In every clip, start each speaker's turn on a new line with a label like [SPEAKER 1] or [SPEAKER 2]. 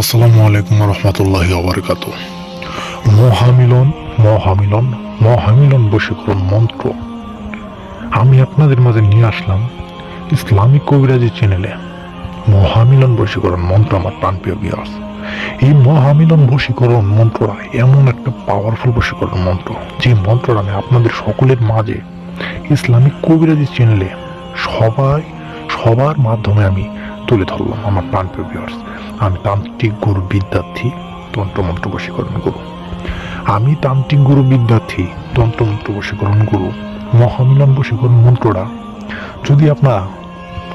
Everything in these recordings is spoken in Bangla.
[SPEAKER 1] আসসালামু আলাইকুম রহমতুল্লাহি অবরকাত মহামিলন মহামিলন মহামিলন বশীকরণ মন্ত্র। আমি আপনাদের মাঝে নিয়ে আসলাম ইসলামিক কবিরাজি চ্যানেলে মহামিলন বশীকরণ মন্ত্র আমার প্রাণপ্রিয় বিয়ার্স এই মহামিলন বশীকরণ মন্ত্রটা এমন একটা পাওয়ারফুল বশীকরণ মন্ত্র। যে মন্ত্রটা আমি আপনাদের সকলের মাঝে ইসলামিক কবিরাজি চ্যানেলে সবাই, সবার মাধ্যমে আমি তুলে ধরলাম আমার প্রাণপ্রিয় বিয়ার্স আমি তান্ত্রিক গুরু বিদ্যার্থী, তন্ত্রমন্ত্র বশীকরণ গুরু। আমি তান্ত্রিক গুরু বিদ্যার্থী, তন্ত্রমন্ত্র বশীকরণ গুরু, মহামিলন বশীকরণ মন্ত্রটা যদি আপনারা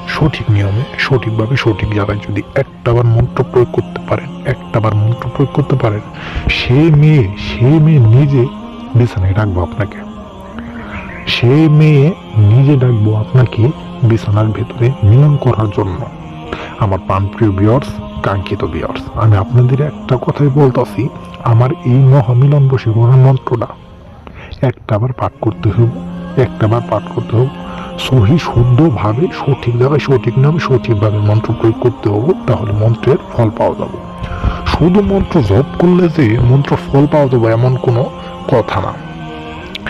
[SPEAKER 1] সঠিক নিয়মে, সঠিকভাবে সঠিক জায়গায় যদি একটাবার মন্ত্র প্রয়োগ করতে পারেন, একটাবার মন্ত্র প্রয়োগ করতে পারেন, সে মেয়ে সে মেয়ে নিজে বিছানায় ডাকবো আপনাকে। সে মেয়ে নিজে ডাকবো আপনাকে বিছানার ভেতরে মিলন করার জন্য। আমার প্রাণপ্রিয় বিয়ার্স কাঙ্ক্ষিত বিয়ার্স আমি আপনাদের একটা কথাই বলতেছি, আমার এই মহামিলন বশীকরণ মন্ত্রটা। একটাবার পাঠ করতে হবে একটাবার পাঠ করতে হবে সহি শুদ্ধভাবে সঠিক জায়গায় সঠিক নামে, সঠিকভাবে মন্ত্র প্রয়োগ করতে হবে তাহলে মন্ত্রের ফল পাওয়া যাবে। শুধু মন্ত্র জপ করলে যে মন্ত্র ফল পাওয়া যাবে এমন কোনো কথা না।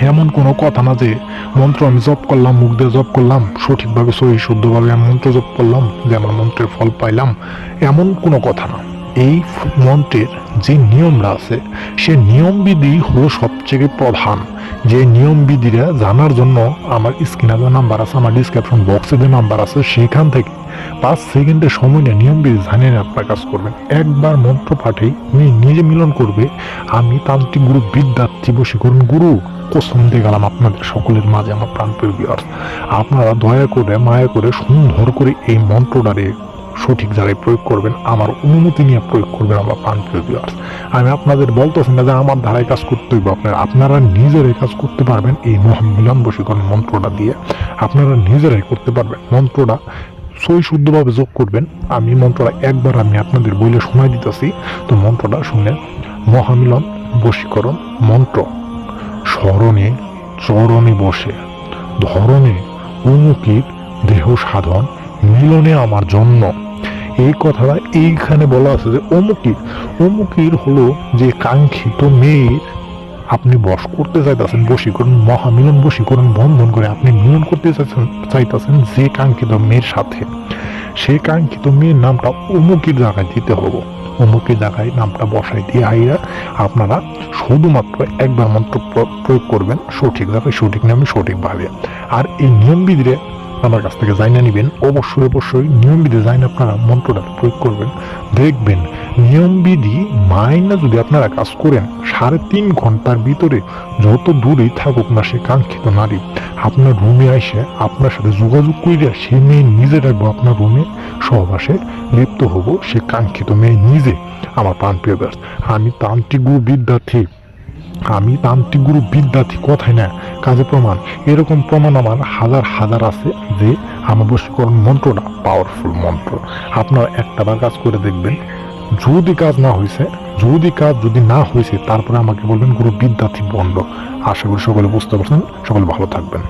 [SPEAKER 1] এমন কোনো কথা না যে, মন্ত্র আমি জপ করলাম, মুখ দিয়ে জপ করলাম, সঠিকভাবে, সহি, শুদ্ধভাবে আমি মন্ত্র জপ করলাম যে আমার মন্ত্রের ফল পাইলাম, এমন কোনো কথা না। এই মন্ত্রের যে নিয়মরা আছে, সে নিয়মবিধি হলো সবচেয়ে প্রধান। যে নিয়মবিধিরা জানার জন্য আমার স্ক্রিনে যে নাম্বার আছে, আমার ডিসক্রিপশন বক্সে যে নাম্বার আছে, সেখান থেকে পাঁচ সেকেন্ডের সময় নিয়ে নিয়মবিধি জানিয়ে নিয়ে আপনার কাজ করবেন। একবার মন্ত্র পাঠেই উনি নিজে মিলন করবে। আমি তান্ত্রিক গুরু বিদ্যার্থী বশীকরণ গুরু, কসম দিয়ে গেলাম আপনাদের সকলের মাঝে আমার প্রাণপ্রিয় বিয়ার্স আপনারা দয়া করে, মায়া করে, সুন্দর করে এই মন্ত্রটারে সঠিক জায়গায় প্রয়োগ করবেন, আমার অনুমতি নিয়ে প্রয়োগ করবেন আমার প্রাণপ্রিয় বিয়ার্স আমি আপনাদের বলতেছি না যে আমার ধারায় কাজ করতে হইব। আপনারা আপনারা নিজেরাই কাজ করতে পারবেন এই মহামিলন বশীকরণ মন্ত্রটা দিয়ে। আপনারা নিজেরাই করতে পারবেন। মন্ত্রটা সই শুদ্ধভাবে যোগ করবেন। আমি মন্ত্রটা একবার আমি আপনাদের বইলে শোনাই দিতেছি। তো মন্ত্রটা শুনে মহামিলন বশীকরণ মন্ত্র। স্মরণে, চরণে বসে, ধরণে উমুকির দেহ সাধন, মিলনে আমার জন্য এই কথাটা এইখানে বলা আছে যে অমুকির অমুকির হলো যে কাঙ্ক্ষিত মেয়ের আপনি বশ করতে চাইতেছেন, বশীকরণ, মহামিলন বশীকরণ বন্ধন করে আপনি মিলন করতে চাইছেন চাইতেছেন যে কাঙ্ক্ষিত মেয়ের সাথে। সেই কাঙ্ক্ষিত মেয়ের নামটা অমুকের জায়গায় দিতে হব। অমুকের জায়গায় নামটা বসাই দিয়ে আইরা আপনারা শুধুমাত্র একবার মাত্র প্র- প্রয়োগ করবেন, সঠিক জায়গায় সঠিক নামে সঠিকভাবে আর এই নিয়মবিধিরে আমার কাছ থেকে জাইনা নেবেন। অবশ্যই অবশ্যই নিয়মবিধি জাইন আপনারা মন্ত্রটা প্রয়োগ করবেন। দেখবেন, নিয়মবিধি মাইনা যদি আপনারা কাজ করেন, সাড়ে তিন ঘণ্টার ভিতরে যত দূরেই থাকুক না সে কাঙ্ক্ষিত নারী, আপনার রুমে এসে আপনার সাথে যোগাযোগ করিয়া সে মেয়ে নিজে রাখব আপনার রুমে, সহবাসে লিপ্ত হব সে কাঙ্ক্ষিত মেয়ে নিজে। আমার প্রাণপ্রিয় ব্যাস আমি তান্ত্রিক বিদ্যার্থী। আমি তান্ত্রিক গুরু বিদ্যার্থী কথাই না। কাজে প্রমাণ, এরকম প্রমাণ আমার হাজার হাজার আছে যে আমার বশীকরণ মন্ত্রটা পাওয়ারফুল মন্ত্র। আপনারা একটাবার কাজ করে দেখবেন, যদি কাজ না হয়েছে যদি কাজ যদি না হয়েছে তারপরে আমাকে বলবেন গুরু বিদ্যার্থী বন্ধ। আশা করি সকলে বুঝতে পারছেন, সকলে ভালো থাকবেন।